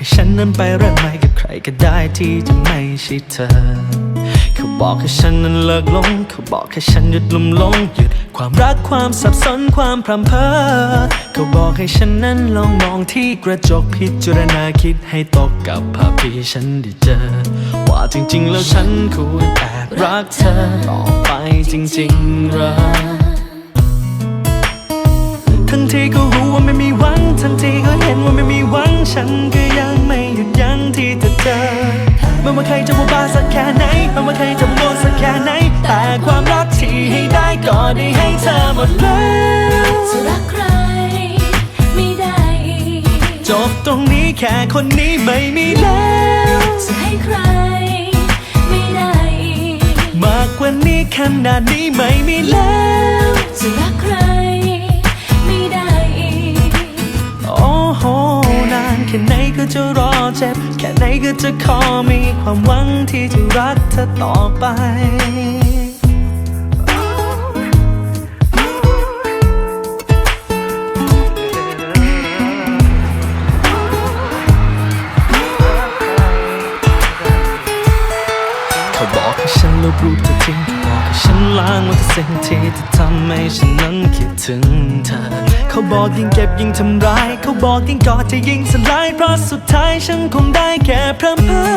ให้ฉันนั้นไปเริ่มใหม่กับใครก็ได้ที่จะไม่ใช่เธอ เขาบอกให้ฉันนั้นเลิกลง เขาบอกให้ฉันหยุดลุ่มหลงหยุดความรักความสับสนความพรำเพอเขาบอกให้ฉันนั้นลองมองที่กระจกพิจารณาคิดให้ตกกับภาพที่ฉันได้เจอ ว่าจริงๆแล้วฉันควรแอบรักเธอต่อไปจริงๆเหรอ ทั้งที่ก็รู้ว่าไม่มีหวัง ทั้งที่ก็เห็นว่าไม่มีหวัง ฉันก็ยังไม่หยุดยั้งที่จะเจอไม่ว่าใครจะว่าบ้าสักแค่ไหนไม่ว่าใครจะว่าโง่สักแค่ไหน แต่ความรักที่ให้ได้ก็ได้ให้เธอหมดแล้วจะรักใครไม่ได้อีกจบตรงนี้แค่คนนี้ไม่มีแล้วจะให้ใครไม่ได้อีกมากกว่านี้ขนาดนี้ไม่มีแล้วจะรักใคร ก็จะรอเจ็บ แค่ไหนก็จะขอมีความหวังที่จะรักเธอต่อไป ทุกสิ่งที่เธอทำให้ฉันนั้นคิดถึงเธอ เขาบอกยิ่งเก็บยิ่งทำร้าย เขาบอกยิ่งกอดจะยิ่งสลาย เพราะสุดท้ายฉันคงได้แค่พร่ำเพ้อ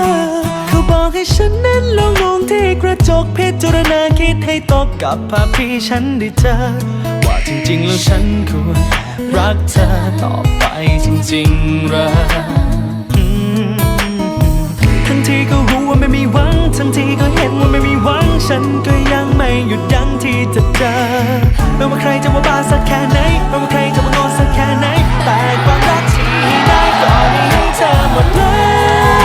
เขาบอกให้ฉันนั้นลองมองที่กระจกพิจารณาคิดให้ตกกับภาพที่ฉันได้เจอ ว่าจริงๆแล้วฉันควรรักเธอต่อไปจริงๆหรออืมทั้งที่ก็รู้ว่าไม่มีหวัง ทั้งที่ก็เห็นว่าไม่มีหวังฉันก็ ไม่ว่าใครจะว่าบ้าสักแค่ไหนไม่ว่าใครจะว่าโง่สักแค่ไหน แต่ความรักที่ได้ก็ได้ให้เธอหมดแล้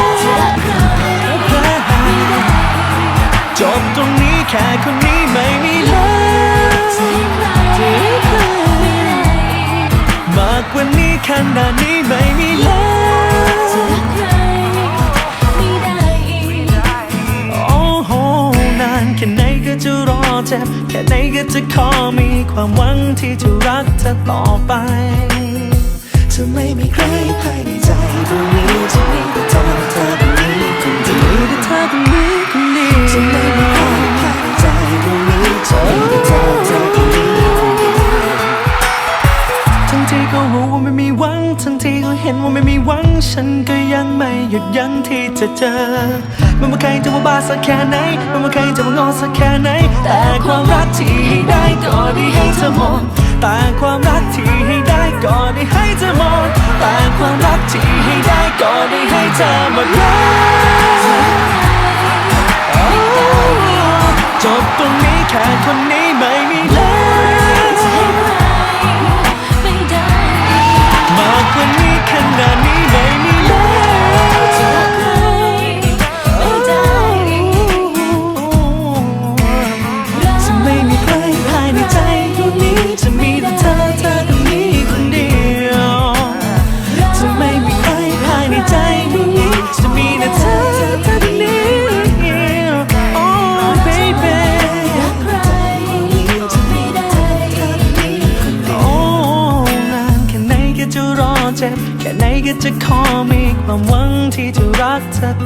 วจะรักใครไม่ได้จบตรงนี้แค่คนนี้ไม่มีแล้วจะให้ใครไม่ได้อีกมากกว่านี้ขนาดนี้ เจ็บ แค่ไหนก็จะขอมีความหวังที่จะรักเธอต่อไปจะไม่มีใครภายในใจดวงนี้จะมีแต่เธอเธอคนนี้คนเดียวมีแต่เธอคนนี้คนเดียวจะไม่มีใครภายในใจดวงนี้จะมีแต่เธอเธอคนนี้คนเดียวทั้งที่ก็รู้ว่าไม่มีหวังทั้งที่ก็เห็นว่าไม่ ฉันก็ยังไม่หยุดยั้งที่จะเจอไม่ว่าใครจะว่าบ้าสักแค่ไหนไม่ว่าใครจะว่างอสักแค่ไหน แต่ความรักที่ให้ได้ก็ได้ให้เธอหมดแต่ความรักที่ให้ได้ก็ได้ให้เธอหมดแต่ความรักที่ให้ได้ก็ได้ให้เธอหมดแล้วจบตรงนี้แค่คนนี้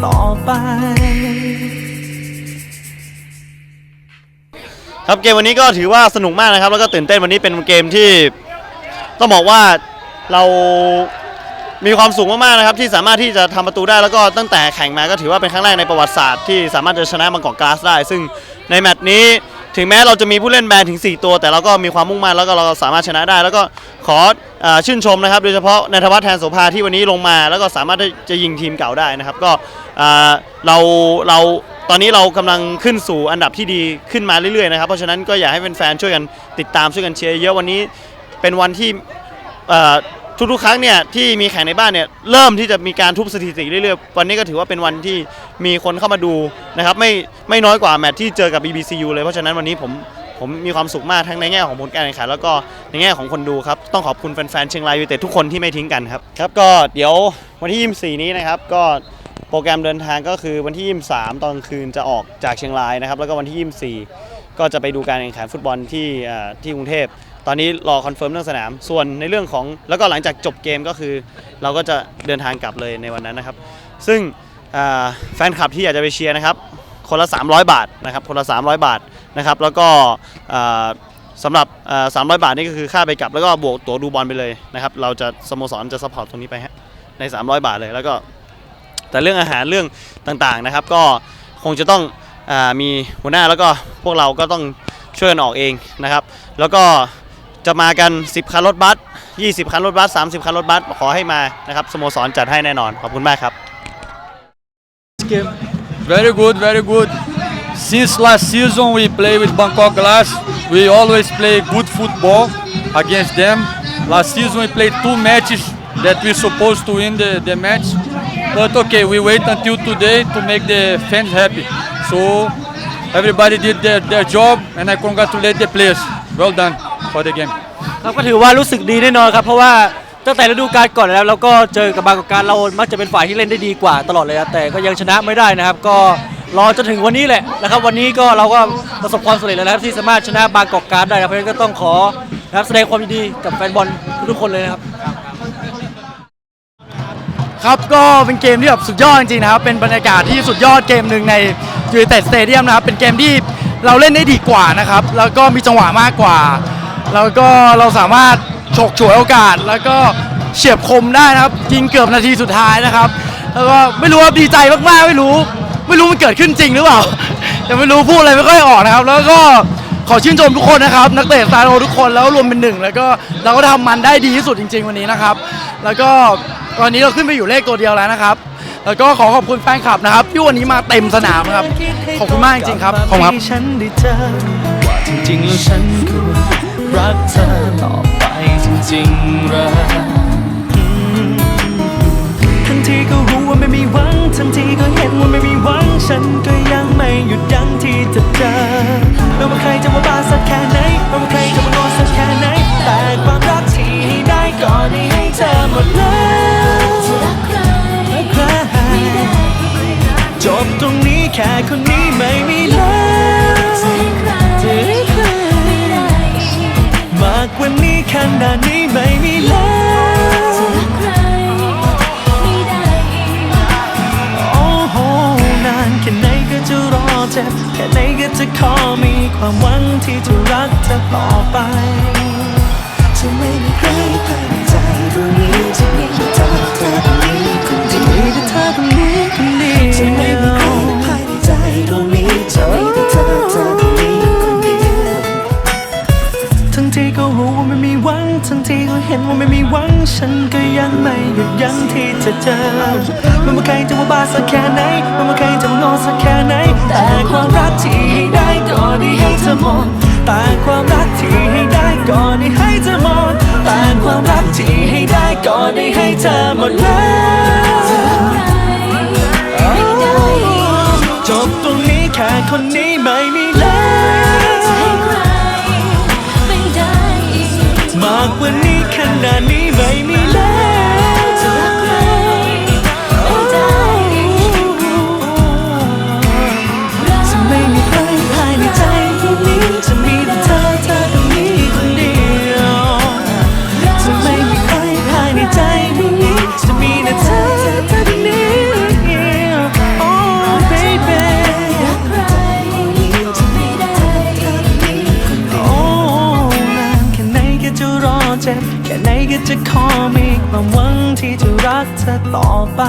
ต่อไป ครับเกมวันนี้ก็ถือว่าสนุกมากนะครับ แล้วก็ตื่นเต้นวันนี้เป็นเกมที่ต้องบอกว่าเรามีความสูงมากๆนะครับที่สามารถที่จะทำประตูได้แล้วก็ตั้งแต่แข่งมาก็ถือว่าเป็นครั้งแรกในประวัติศาสตร์ที่สามารถจะชนะบางกอกกลาสได้ ซึ่งในแมตช์นี้ถึงแม้เราจะมีผู้เล่นแบนถึง 4 ตัว แต่เราก็มีความมุ่งมั่นแล้วก็เราสามารถชนะได้ แล้วก็ขอ ออชื่นชมนะครับ โดยเฉพาะนายธวัฒน์แทนโสภาที่วันนี้ลงมา แล้วก็สามารถที่จะยิงทีมเก่าได้นะครับ ก็เอ่อเราเราตอนนี้เรากำลังขึ้นสู่อันดับที่ดีขึ้นมาเรื่อยๆนะครับ เพราะฉะนั้นก็อยากให้แฟนๆช่วยกันติดตามช่วยกันเชียร์เยอะวันนี้เป็นวันที่เอ่อทุกๆครั้งเนี่ยที่มีแข่งในบ้านเนี่ยเริ่มที่จะมีการทุบสถิติเรื่อยๆ วันนี้ก็ถือว่าเป็นวันที่มีคนเข้ามาดูนะครับไม่ไม่น้อยกว่าแมตช์ที่เจอกับ BBCU เลยเพราะฉะนั้นวันนี้ผม ผมมีความสุขมากทั้งในแง่ของผลการแข่งขันแล้วก็ในแง่ของคนดูครับ ต้องขอบคุณแฟนๆเชียงรายยูไนเต็ดทุกคนที่ไม่ทิ้งกันครับครับก็เดี๋ยววันที่ 24 นี้นะครับก็โปรแกรมเดินทางก็คือวันที่ 23 ตอนคืนจะออกจากเชียงรายนะครับ แล้วก็วันที่ 24 ก็จะไปดูการแข่งขันฟุตบอลที่ที่กรุงเทพตอนนี้รอคอนเฟิร์มเรื่องสนาม ส่วนในเรื่องของแล้วก็หลังจากจบเกมก็คือ เราก็จะเดินทางกลับเลยในวันนั้นนะครับ ซึ่งแฟนคลับที่อยากจะไปเชียร์นะครับ คนละ 300 บาทนะครับคนละ 300 บาทนะครับแล้วก็สำหรับ 300 บาทนี่ก็คือค่าไปกลับ แล้วก็บวกตั๋วดูบอลไปเลยนะครับเราจะสโมสรจะสปอร์ตตรงนี้ไปฮะใน 300 บาทเลยแล้วก็แต่เรื่องอาหารเรื่องต่างๆนะครับ ก็คงจะต้องอมีหัวหน้าแล้วก็พวกเราก็ต้องช่วยกันออกเองนะครับ แล้วก็จะมากัน 10 คันรถบัส 20 คันรถบัส 30 คันรถบัส ขอให้มานะครับสโมสรจัดให้แน่นอน ขอบคุณมากครับ Very good, very good. Since last season we play with Bangkok Glass. We always play good football against them. Last season we played two matches that we supposed to win the, the match. But okay, we wait until today to make the fans happy. So everybody did their, their job and I congratulate the players. Well done for the game. ครับก็ถือว่ารู้สึกดีแน่นอนครับเพราะว่า ตั้งแต่ฤดูกาลก่อนแล้วเราก็เจอกับบางกอกการเรามักจะเป็นฝ่ายที่เล่นได้ดีกว่าตลอดเลยครับแต่ก็ยังชนะไม่ได้นะครับ ก็รอจนถึงวันนี้แหละนะครับ วันนี้ก็เราก็ประสบความสำเร็จแล้วนะครับที่สามารถชนะบางกอกการได้เพราะฉะนั้นก็ต้องขอนะครับแสดงความยินดีกับแฟนบอลทุกๆคนเลยนะครับ ครับก็เป็นเกมที่แบบสุดยอดจริงๆนะครับ เป็นบรรยากาศที่สุดยอดเกมหนึ่งในยู i นเต็ดสเตเดียมนะครับเป็นเกมที่เราเล่นได้ดีกว่านะครับ แล้วก็มีจังหวะมากกว่า แล้วก็เราสามารถ ฉกฉวยโอกาส แล้วก็เฉียบคมได้นะครับ ยิงเกือบนาทีสุดท้ายนะครับ แล้วก็ไม่รู้ว่าดีใจมากๆไม่รู้ ไม่รู้มันเกิดขึ้นจริงหรือเปล่ายังไม่รู้พูดอะไรไม่ค่อยออกนะครับ แล้วก็ขอชื่นชมทุกคนนะครับ นักเตะซาโรทุกคนแล้วรวมเป็นหนึ่งแล้วก็เราก็ทำมันได้ดีที่สุดจริง ๆ วันนี้นะครับ แล้วก็ตอนนี้เราขึ้นไปอยู่เลขตัวเดียวแล้วนะครับ แล้วก็ขอขอบคุณแฟนคลับนะครับที่วันนี้มาเต็มสนามนะครับ ขอบคุณมากจริงๆครับขอบคุณครับ ให้ฉันได้เจอว่าจริงๆแล้วฉันก็รักเธอต่อไป จริงรักทันทีก็รู้ว่าไม่มีหวัง ทันทีก็เห็นว่าไม่มีหวัง ฉันก็ยังไม่หยุดยั้งที่จะเจอไม่ว่าใครจะมาบ้าสักแค่ไหนไม่ว่าใครจะ ฉันก็ยังไม่หยุดยั้งที่จะเจอไม่ว่าใครจะมาบ้าสักแค่ไหนไม่ว่าใครจะมางอสักแค่ไหน แต่ความรักที่ให้ได้ก็ได้ให้เธอหมดแต่ความรักที่ให้ได้ก็ได้ให้เธอหมดแต่ความรักที่ให้ได้ก็ได้ให้เธอหมดแล้วจบตรงนี้แค่คนนี้ไม่มีแล้วจะให้ใครไม่ได้อีกมากกว่านี้ขนาดนี้ มีความหวังที่จะรักเธอต่อไป